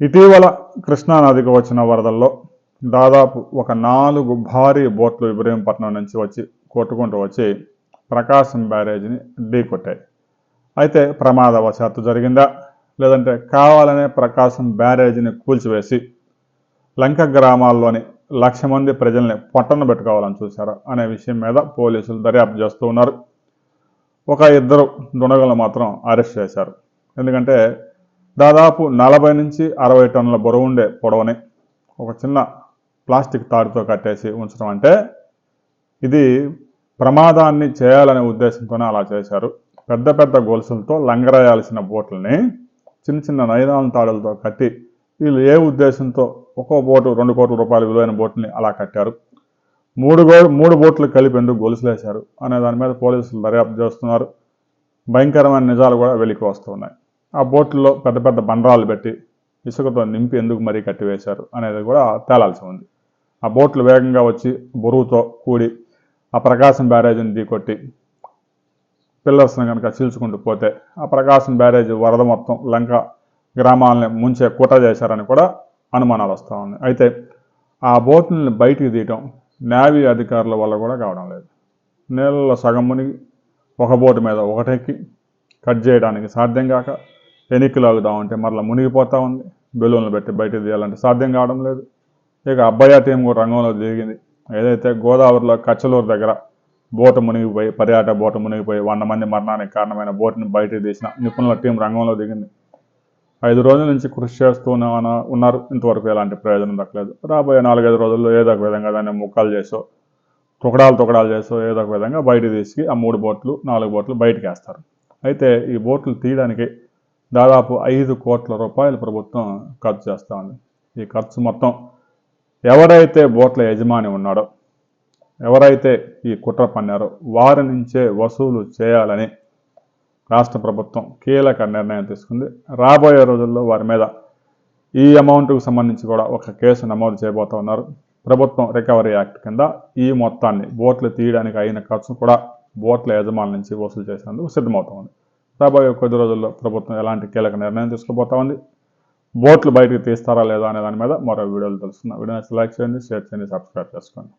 ఇటీవల కృష్ణానదికి వచ్చిన వరదల్లో దాదాపు ఒక నాలుగు భారీ బోట్లు ఇబ్రహీంపట్నం నుంచి వచ్చి కొట్టుకుంటూ వచ్చి ప్రకాశం బ్యారేజ్ని ఢీకొట్టాయి అయితే ప్రమాదవశాత్తు జరిగిందా? లేదంటే కావాలనే ప్రకాశం బ్యారేజీని కూల్చివేసి లంక గ్రామాల్లోని లక్ష మంది ప్రజల్ని పట్టణ పెట్టుకోవాలని చూశారు అనే విషయం మీద పోలీసులు దర్యాప్తు చేస్తూ ఉన్నారు. ఒక ఇద్దరు దుండగులను మాత్రం అరెస్ట్ చేశారు. ఎందుకంటే దాదాపు నలభై నుంచి అరవై టన్నుల బరువు ఉండే పొడవని ఒక చిన్న ప్లాస్టిక్ తాడుతో కట్టేసి ఉంచడం అంటే ఇది ప్రమాదాన్ని చేయాలనే ఉద్దేశంతోనే అలా చేశారు. పెద్ద పెద్ద గొలుసులతో లంగరేయాల్సిన బోట్లని చిన్న చిన్న నైలాన్ తాడులతో కట్టి వీళ్ళు ఏ ఉద్దేశంతో ఒక్కో బోటు రెండు కోట్ల రూపాయల విలువైన బోట్ని అలా కట్టారు. మూడు గో మూడు బోట్లు కలిపి ఎందుకు గొలుసులేశారు అనే దాని మీద పోలీసులు దర్యాప్తు చేస్తున్నారు. భయంకరమైన నిజాలు కూడా వెలికి వస్తున్నాయి ఆ బోట్లలో పెద్ద పెద్ద బండరాలు పెట్టి ఇసుకతో నింపి ఎందుకు మరీ కట్టివేశారు అనేది కూడా తేలాల్సి ఉంది. ఆ బోట్లు వేగంగా వచ్చి బరువుతో కూడి ఆ ప్రకాశం బ్యారేజీని ఢీకొట్టి పిల్లర్స్ని కనుక చీల్చుకుంటూ పోతే ఆ ప్రకాశం బ్యారేజ్ వరద మొత్తం లంక గ్రామాలని ముంచే కుట్ర చేశారని కూడా అనుమానాలు వస్తూ ఉన్నాయి అయితే ఆ బోట్లని బయటికి తీయటం నేవీ అధికారుల వల్ల కూడా కావడం లేదు. నీళ్ళలో సగం మునిగి ఒక బోటు మీద ఒకటెక్కి కట్ చేయడానికి సాధ్యం కాక ఎనిక్కి లాగుదామంటే మరలా మునిగిపోతూ ఉంది. బెలూన్లు పెట్టి బయటకు తీయాలంటే సాధ్యం కావడం లేదు. ఇక అబ్బాయి టీం కూడా రంగంలో దిగింది. ఏదైతే గోదావరిలో కచ్చలూరు దగ్గర బోటు మునిగిపోయి పర్యాటక బోటు మునిగిపోయి వంద మంది మరణానికి కారణమైన బోటుని బయటకు తీసిన నిపుణుల టీం రంగంలో దిగింది. ఐదు రోజుల నుంచి కృషి చేస్తూనే ఉన్నారు. ఇంతవరకు ఎలాంటి ప్రయోజనం దక్కలేదు. రాబోయే నాలుగైదు రోజుల్లో ఏదో ఒక విధంగా దాన్ని ముక్కలు చేసో తుకడాలు తుకడాలు చేసో ఏదో ఒక విధంగా బయటకు తీసుకు ఆ మూడు బోట్లు నాలుగు బోట్లు బయటకు వేస్తారు. అయితే ఈ బోట్లు తీయడానికి దాదాపు ఐదు కోట్ల రూపాయలు ప్రభుత్వం ఖర్చు చేస్తూ ఉంది ఈ ఖర్చు మొత్తం ఎవరైతే బోట్ల యజమాని ఉన్నాడో ఎవరైతే ఈ కుట్ర పన్నారో వారి నుంచే వసూలు చేయాలని రాష్ట్ర ప్రభుత్వం కీలక నిర్ణయం తీసుకుంది. రాబోయే రోజుల్లో వారి మీద ఈ అమౌంట్కు సంబంధించి కూడా ఒక కేసు నమోదు చేయబోతా ఉన్నారు. ప్రభుత్వం రికవరీ యాక్ట్ కింద ఈ మొత్తాన్ని బోట్లు తీయడానికి అయిన ఖర్చు కూడా బోట్ల యజమాని నుంచి వసూలు చేసేందుకు సిద్ధమవుతోంది రాబోయే కొద్ది రోజుల్లో ప్రభుత్వం ఎలాంటి కీలక నిర్ణయం తీసుకోబోతా ఉంది బోట్లు బయటకు తీస్తారా లేదా అనే దాని మీద మరో వీడియోలు తెలుసుకుందాం. వీడియో నచ్చితే లైక్ చేయండి షేర్ చేయండి సబ్స్క్రైబ్ చేసుకోండి.